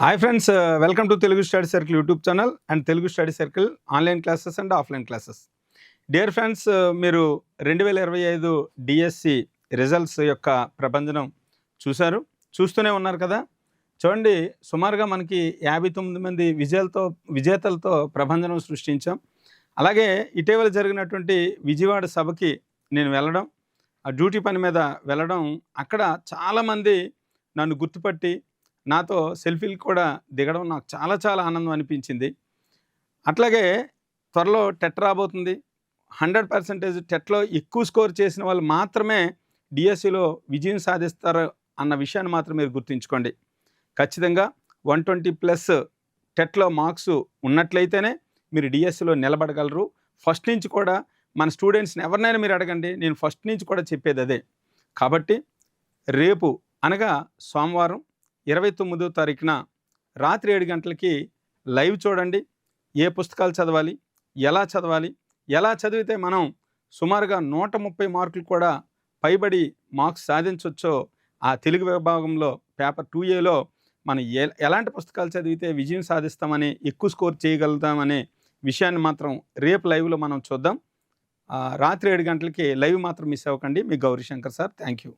Hi friends welcome to Telugu study circle YouTube channel and Telugu study circle online classes and offline classes dear friends మీరు రెండు వేల ఇరవై ఐదు DSC results యొక్క ప్రపంచం చూశారు చూస్తూనే ఉన్నారు కదా? చూడండి సుమారుగా మనకి యాభై తొమ్మిది మంది విజయాలతో విజేతలతో ప్రభంజనం సృష్టించాం. అలాగే ఇటీవల జరిగినటువంటి విజయవాడ సభకి నేను వెళ్ళడం ఆ డ్యూటీ పని మీద వెళ్ళడం అక్కడ చాలామంది నన్ను గుర్తుపట్టి నాతో సెల్ఫీలు కూడా దిగడం నాకు చాలా చాలా ఆనందం అనిపించింది. అట్లాగే త్వరలో టెట్ రాబోతుంది. హండ్రెడ్ పర్సెంటేజ్ టెట్లో ఎక్కువ స్కోర్ చేసిన వాళ్ళు మాత్రమే డిఎస్సిలో విజయం సాధిస్తారు అన్న విషయాన్ని మాత్రం మీరు గుర్తుంచుకోండి. ఖచ్చితంగా వన్ ట్వంటీ ప్లస్ టెట్లో మార్క్స్ ఉన్నట్లయితేనే మీరు డిఎస్సిలో నిలబడగలరు. ఫస్ట్ నుంచి కూడా మన స్టూడెంట్స్ని ఎవరినైనా మీరు అడగండి నేను ఫస్ట్ నుంచి కూడా చెప్పేది అదే. కాబట్టి రేపు అనగా సోమవారం ఇరవై తొమ్మిదో తారీఖున రాత్రి ఏడు గంటలకి లైవ్ చూడండి. ఏ పుస్తకాలు చదవాలి? ఎలా చదవాలి? ఎలా చదివితే మనం సుమారుగా నూట ముప్పై మార్కులు కూడా పైబడి మార్క్స్ సాధించవచ్చో ఆ తెలుగు విభాగంలో పేపర్ టూ ఏలో మనం ఎ ఎలాంటి పుస్తకాలు చదివితే విజయం సాధిస్తామని ఎక్కువ స్కోర్ చేయగలుగుతామనే విషయాన్ని మాత్రం రేపు లైవ్లో మనం చూద్దాం. రాత్రి ఏడు గంటలకి లైవ్ మాత్రం మిస్ అవ్వకండి. మీ Gowri Shankar sir thank you.